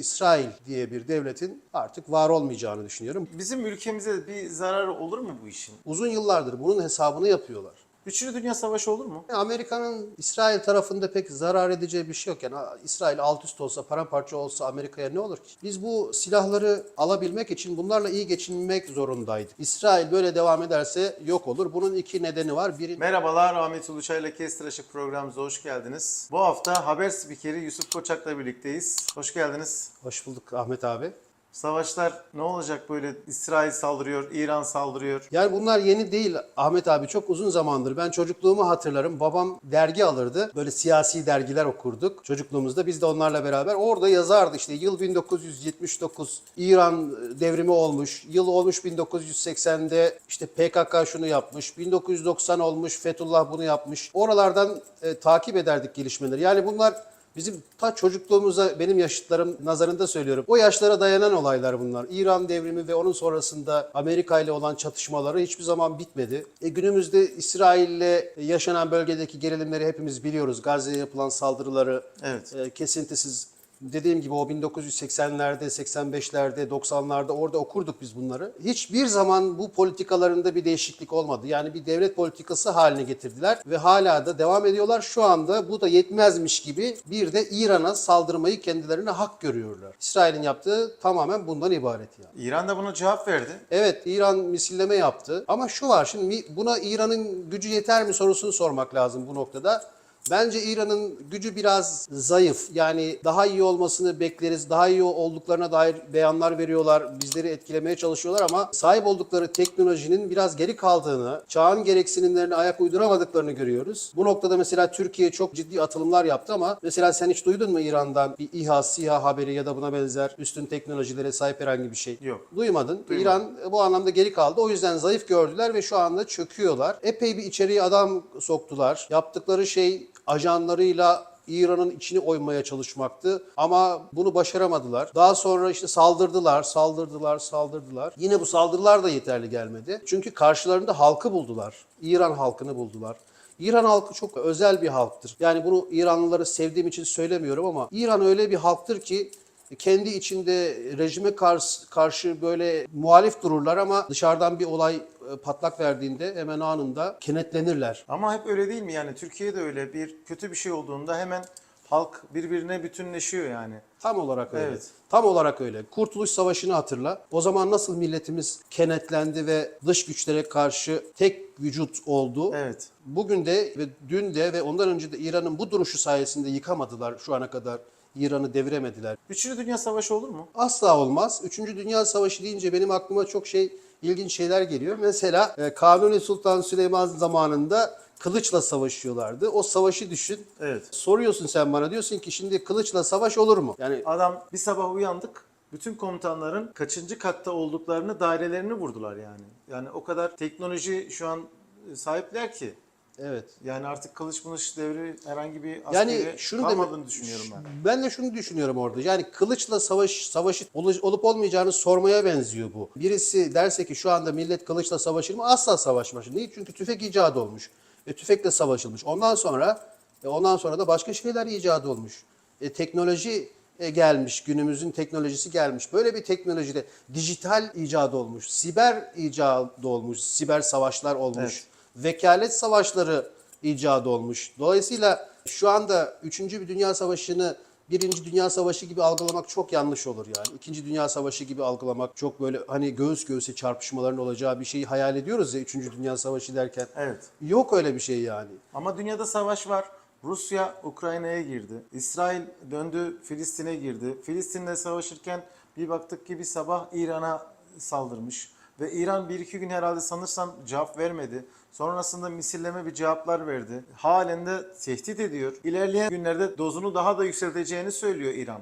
İsrail diye bir devletin artık var olmayacağını düşünüyorum. Bizim ülkemize bir zarar olur mu bu işin? Uzun yıllardır bunun hesabını yapıyorlar. Üçüncü Dünya Savaşı olur mu? Amerika'nın İsrail tarafında pek zarar edeceği bir şey yok. Yani İsrail alt üst olsa, paramparça olsa Amerika'ya ne olur ki? Biz bu silahları alabilmek için bunlarla iyi geçinmek zorundaydık. İsrail böyle devam ederse yok olur. Bunun iki nedeni var. Biri Merhabalar, Ahmet Uluçay ile Kestiraşık programımıza hoş geldiniz. Bu hafta haber spikeri Yusuf Koçak'la birlikteyiz. Hoş geldiniz. Hoş bulduk Ahmet abi. Savaşlar ne olacak böyle? İsrail saldırıyor, İran saldırıyor. Yani bunlar yeni değil Ahmet abi çok uzun zamandır. Ben çocukluğumu hatırlarım. Babam dergi alırdı. Böyle siyasi dergiler okurduk çocukluğumuzda. Biz de onlarla beraber orada yazardı işte yıl 1979 İran devrimi olmuş. Yıl olmuş 1980'de işte PKK şunu yapmış. 1990 olmuş Fethullah bunu yapmış. Oralardan e, takip ederdik gelişmeleri. Yani bunlar Bizim ta çocukluğumuza benim yaşıtlarım nazarında söylüyorum. O yaşlara dayanan olaylar bunlar. İran devrimi ve onun sonrasında Amerika ile olan çatışmaları hiçbir zaman bitmedi. E günümüzde İsrail ile yaşanan bölgedeki gerilimleri hepimiz biliyoruz. Gazze'ye yapılan saldırıları Evet. e, kesintisiz dediğim gibi o 1980'lerde, 85'lerde, 90'larda orada okurduk biz bunları. Hiçbir zaman bu politikalarında bir değişiklik olmadı. Yani bir devlet politikası haline getirdiler ve hala da devam ediyorlar. Şu anda bu da yetmezmiş gibi bir de İran'a saldırmayı kendilerine hak görüyorlar. İsrail'in yaptığı tamamen bundan ibaret yani. İran da buna cevap verdi. Evet İran misilleme yaptı ama şu var şimdi buna İran'ın gücü yeter mi sorusunu sormak lazım bu noktada. Bence İran'ın gücü biraz zayıf. Yani daha iyi olmasını bekleriz. Daha iyi olduklarına dair beyanlar veriyorlar. Bizleri etkilemeye çalışıyorlar ama sahip oldukları teknolojinin biraz geri kaldığını, çağın gereksinimlerine ayak uyduramadıklarını görüyoruz. Bu noktada mesela Türkiye çok ciddi atılımlar yaptı ama mesela sen hiç duydun mu İran'dan bir İHA, SİHA haberi ya da buna benzer üstün teknolojilere sahip herhangi bir şey? Yok. Duymadın. İran bu anlamda geri kaldı. O yüzden zayıf gördüler ve şu anda çöküyorlar. Epey bir içeriye adam soktular. Yaptıkları şey ajanlarıyla İran'ın içini oymaya çalışmaktı ama bunu başaramadılar. Daha sonra işte saldırdılar, saldırdılar, saldırdılar. Yine bu saldırılar da yeterli gelmedi. Çünkü karşılarında halkı buldular. İran halkını buldular. İran halkı çok özel bir halktır. Yani bunu İranlıları sevdiğim için söylemiyorum ama İran öyle bir halktır ki kendi içinde rejime karşı, karşı böyle muhalif dururlar ama dışarıdan bir olay patlak verdiğinde hemen anında kenetlenirler. Ama hep öyle değil mi? Yani Türkiye'de öyle bir kötü bir şey olduğunda hemen halk birbirine bütünleşiyor yani. Tam olarak öyle. Evet. Tam olarak öyle. Kurtuluş Savaşı'nı hatırla. O zaman nasıl milletimiz kenetlendi ve dış güçlere karşı tek vücut oldu. Evet. Bugün de ve dün de ve ondan önce de İran'ın bu duruşu sayesinde yıkamadılar şu ana kadar. İran'ı deviremediler. Üçüncü Dünya Savaşı olur mu? Asla olmaz. Üçüncü Dünya Savaşı deyince benim aklıma çok şey ilginç şeyler geliyor. Mesela e, Kanuni Sultan Süleyman zamanında kılıçla savaşıyorlardı. O savaşı düşün. Evet. Soruyorsun sen bana diyorsun ki şimdi kılıçla savaş olur mu? Yani Adam bir sabah uyandık. Bütün komutanların kaçıncı katta olduklarını dairelerini vurdular yani. Yani o kadar teknoloji şu an sahipler ki. Evet. Yani artık kılıç mılıç devri herhangi bir Yani askeri şunu kalmadığını demek, düşünüyorum ben. Ben de şunu düşünüyorum orada. Yani kılıçla savaş savaşı olu- olup olmayacağını sormaya benziyor bu. Birisi derse ki şu anda millet kılıçla savaşır mı? Asla savaşmaz. Niye? Çünkü tüfek icat olmuş. E, tüfekle savaşılmış. Ondan sonra e, ondan sonra da başka şeyler icat olmuş. E, teknoloji e, gelmiş. Günümüzün teknolojisi gelmiş. Böyle bir teknolojide dijital icat olmuş. Siber icat olmuş. Siber savaşlar olmuş. Vekalet savaşları icadı olmuş. Dolayısıyla şu anda 3. bir dünya savaşını Birinci Dünya Savaşı gibi algılamak çok yanlış olur yani. İkinci Dünya Savaşı gibi algılamak çok böyle hani göğüs göğüse çarpışmaların olacağı bir şeyi hayal ediyoruz ya Üçüncü Dünya Savaşı derken. Evet. Yok öyle bir şey yani. Ama dünyada savaş var. Rusya Ukrayna'ya girdi. İsrail döndü Filistin'e girdi. Filistin'le savaşırken bir baktık ki bir sabah İran'a saldırmış. Ve İran bir iki gün herhalde sanırsam cevap vermedi. Sonrasında misilleme bir cevaplar verdi. Halen de tehdit ediyor. İlerleyen günlerde dozunu daha da yükselteceğini söylüyor İran.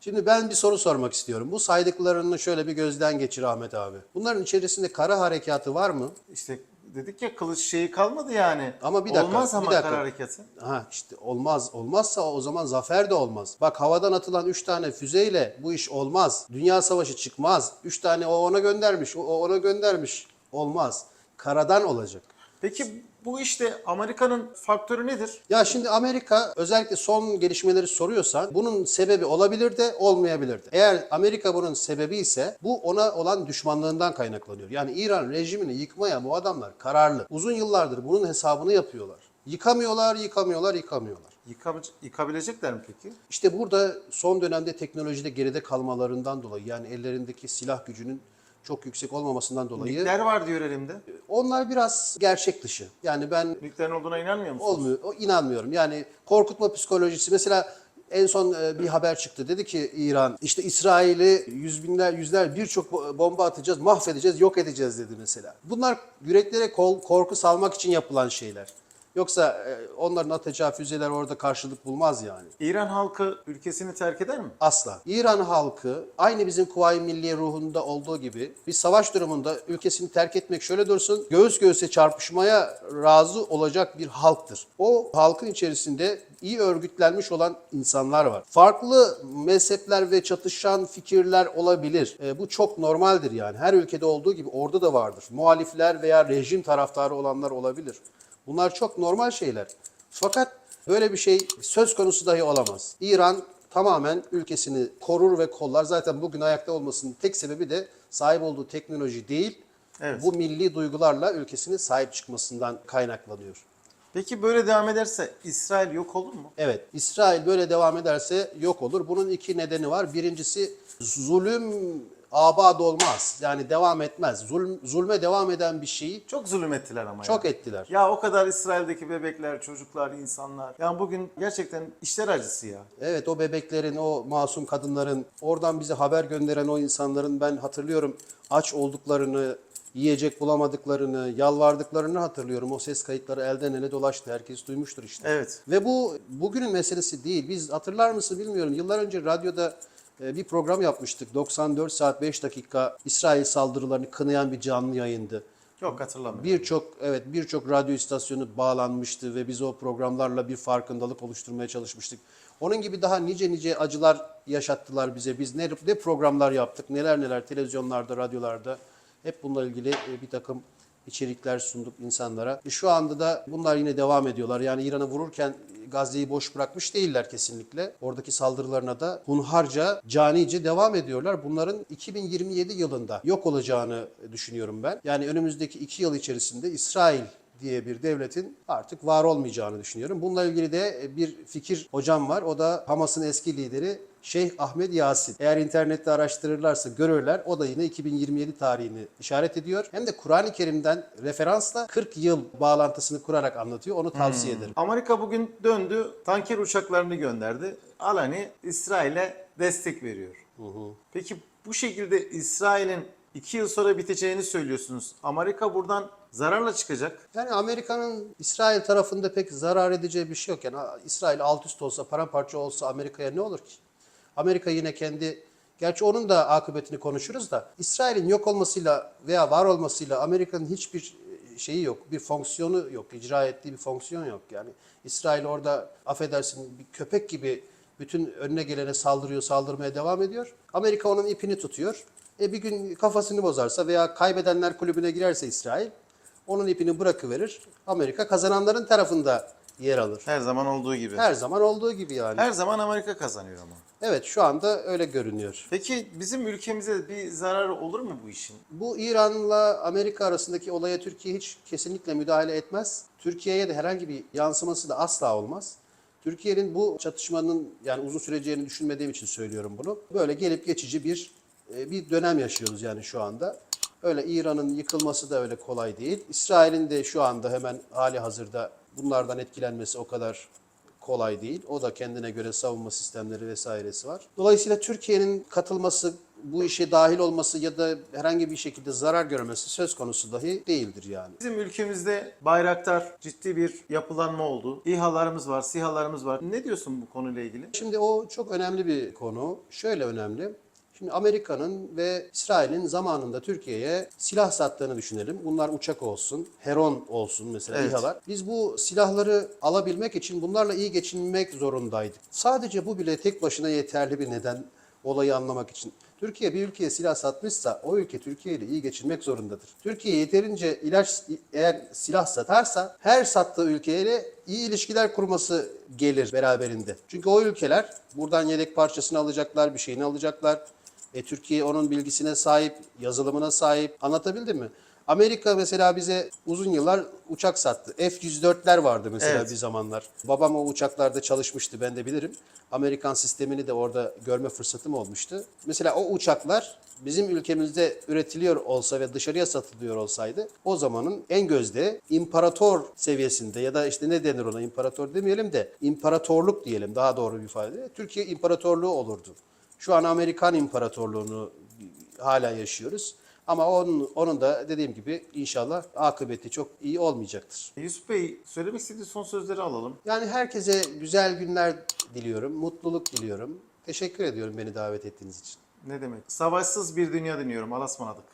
Şimdi ben bir soru sormak istiyorum. Bu saydıklarını şöyle bir gözden geçir Ahmet abi. Bunların içerisinde kara harekatı var mı? İşte dedik ya kılıç şeyi kalmadı yani. Ama bir dakika, Olmaz ama bir dakika. kara harekatı. Ha işte olmaz. Olmazsa o zaman zafer de olmaz. Bak havadan atılan 3 tane füzeyle bu iş olmaz. Dünya savaşı çıkmaz. 3 tane o ona göndermiş, o ona göndermiş. Olmaz. Karadan olacak. Peki Bu işte Amerika'nın faktörü nedir? Ya şimdi Amerika özellikle son gelişmeleri soruyorsan bunun sebebi olabilir de olmayabilir de. Eğer Amerika bunun sebebi ise bu ona olan düşmanlığından kaynaklanıyor. Yani İran rejimini yıkmaya bu adamlar kararlı. Uzun yıllardır bunun hesabını yapıyorlar. Yıkamıyorlar, yıkamıyorlar, yıkamıyorlar. Yıka- yıkabilecekler mi peki? İşte burada son dönemde teknolojide geride kalmalarından dolayı yani ellerindeki silah gücünün çok yüksek olmamasından dolayı Nükleer var diyor elimde. onlar biraz gerçek dışı. Yani ben Nükleerin olduğuna inanmıyor musunuz? olmuyor. İnanmıyorum. Yani korkutma psikolojisi. Mesela en son e, bir haber çıktı. Dedi ki İran işte İsrail'i yüz binler yüzler birçok bo- bomba atacağız, mahvedeceğiz, yok edeceğiz dedi mesela. Bunlar yüreklere korku salmak için yapılan şeyler. Yoksa e, onların atacağı füzeler orada karşılık bulmaz yani. İran halkı ülkesini terk eder mi? Asla. İran halkı aynı bizim Kuvayi Milliye ruhunda olduğu gibi bir savaş durumunda ülkesini terk etmek şöyle dursun göğüs göğüse çarpışmaya razı olacak bir halktır. O halkın içerisinde iyi örgütlenmiş olan insanlar var. Farklı mezhepler ve çatışan fikirler olabilir. E, bu çok normaldir yani. Her ülkede olduğu gibi orada da vardır. Muhalifler veya rejim taraftarı olanlar olabilir. Bunlar çok normal şeyler. Fakat böyle bir şey söz konusu dahi olamaz. İran tamamen ülkesini korur ve kollar. Zaten bugün ayakta olmasının tek sebebi de sahip olduğu teknoloji değil, Evet. bu milli duygularla ülkesine sahip çıkmasından kaynaklanıyor. Peki böyle devam ederse İsrail yok olur mu? Evet, İsrail böyle devam ederse yok olur. Bunun iki nedeni var. Birincisi zulüm abad olmaz. Yani devam etmez. Zulm, zulme devam eden bir şeyi Çok zulüm ettiler ama çok ya. ettiler. Ya o kadar İsrail'deki bebekler, çocuklar, insanlar. Yani bugün gerçekten işler acısı ya. Evet o bebeklerin, o masum kadınların, oradan bize haber gönderen o insanların ben hatırlıyorum aç olduklarını, yiyecek bulamadıklarını, yalvardıklarını hatırlıyorum. O ses kayıtları elden ele dolaştı. Herkes duymuştur işte. Evet. Ve bu bugünün meselesi değil. Biz hatırlar mısın bilmiyorum. Yıllar önce radyoda bir program yapmıştık. 94 saat 5 dakika İsrail saldırılarını kınayan bir canlı yayındı. Yok hatırlamıyorum. Birçok evet birçok radyo istasyonu bağlanmıştı ve biz o programlarla bir farkındalık oluşturmaya çalışmıştık. Onun gibi daha nice nice acılar yaşattılar bize. Biz ne, ne programlar yaptık, neler neler televizyonlarda, radyolarda hep bununla ilgili e, bir takım içerikler sunduk insanlara. E, Şu anda da bunlar yine devam ediyorlar. Yani İran'ı vururken Gazze'yi boş bırakmış değiller kesinlikle. Oradaki saldırılarına da hunharca, canice devam ediyorlar. Bunların 2027 yılında yok olacağını düşünüyorum ben. Yani önümüzdeki iki yıl içerisinde İsrail diye bir devletin artık var olmayacağını düşünüyorum. Bununla ilgili de bir fikir hocam var. O da Hamas'ın eski lideri Şeyh Ahmet Yasin. Eğer internette araştırırlarsa görürler. O da yine 2027 tarihini işaret ediyor. Hem de Kur'an-ı Kerim'den referansla 40 yıl bağlantısını kurarak anlatıyor. Onu tavsiye ederim. Amerika bugün döndü, tanker uçaklarını gönderdi. Alani İsrail'e destek veriyor. Peki bu şekilde İsrail'in iki yıl sonra biteceğini söylüyorsunuz. Amerika buradan zararla çıkacak. Yani Amerika'nın İsrail tarafında pek zarar edeceği bir şey yok. Yani İsrail alt üst olsa, paramparça olsa Amerika'ya ne olur ki? Amerika yine kendi, gerçi onun da akıbetini konuşuruz da İsrail'in yok olmasıyla veya var olmasıyla Amerika'nın hiçbir şeyi yok, bir fonksiyonu yok, icra ettiği bir fonksiyon yok. Yani İsrail orada affedersin bir köpek gibi bütün önüne gelene saldırıyor, saldırmaya devam ediyor. Amerika onun ipini tutuyor. E bir gün kafasını bozarsa veya kaybedenler kulübüne girerse İsrail onun ipini bırakıverir. Amerika kazananların tarafında yer alır. Her zaman olduğu gibi. Her zaman olduğu gibi yani. Her zaman Amerika kazanıyor ama. Evet şu anda öyle görünüyor. Peki bizim ülkemize bir zararı olur mu bu işin? Bu İran'la Amerika arasındaki olaya Türkiye hiç kesinlikle müdahale etmez. Türkiye'ye de herhangi bir yansıması da asla olmaz. Türkiye'nin bu çatışmanın yani uzun süreceğini düşünmediğim için söylüyorum bunu. Böyle gelip geçici bir e, bir dönem yaşıyoruz yani şu anda. Öyle İran'ın yıkılması da öyle kolay değil. İsrail'in de şu anda hemen hali hazırda bunlardan etkilenmesi o kadar kolay değil. O da kendine göre savunma sistemleri vesairesi var. Dolayısıyla Türkiye'nin katılması, bu işe dahil olması ya da herhangi bir şekilde zarar görmesi söz konusu dahi değildir yani. Bizim ülkemizde Bayraktar ciddi bir yapılanma oldu. İHA'larımız var, SİHA'larımız var. Ne diyorsun bu konuyla ilgili? Şimdi o çok önemli bir konu. Şöyle önemli. Şimdi Amerika'nın ve İsrail'in zamanında Türkiye'ye silah sattığını düşünelim. Bunlar uçak olsun, Heron olsun mesela Evet. İHA'lar. Biz bu silahları alabilmek için bunlarla iyi geçinmek zorundaydık. Sadece bu bile tek başına yeterli bir neden olayı anlamak için. Türkiye bir ülkeye silah satmışsa o ülke Türkiye ile iyi geçinmek zorundadır. Türkiye yeterince ilaç eğer silah satarsa her sattığı ülkeyle iyi ilişkiler kurması gelir beraberinde. Çünkü o ülkeler buradan yedek parçasını alacaklar, bir şeyini alacaklar. E, Türkiye onun bilgisine sahip, yazılımına sahip. Anlatabildim mi? Amerika mesela bize uzun yıllar uçak sattı. F-104'ler vardı mesela Evet. bir zamanlar. Babam o uçaklarda çalışmıştı ben de bilirim. Amerikan sistemini de orada görme fırsatım olmuştu. Mesela o uçaklar bizim ülkemizde üretiliyor olsa ve dışarıya satılıyor olsaydı o zamanın en gözde imparator seviyesinde ya da işte ne denir ona imparator demeyelim de imparatorluk diyelim daha doğru bir ifade. Türkiye imparatorluğu olurdu. Şu an Amerikan imparatorluğunu hala yaşıyoruz. Ama onun, onun da dediğim gibi inşallah akıbeti çok iyi olmayacaktır. Yusuf Bey söylemek istediği son sözleri alalım. Yani herkese güzel günler diliyorum, mutluluk diliyorum. Teşekkür ediyorum beni davet ettiğiniz için. Ne demek? Savaşsız bir dünya diliyorum. Alasmanadık.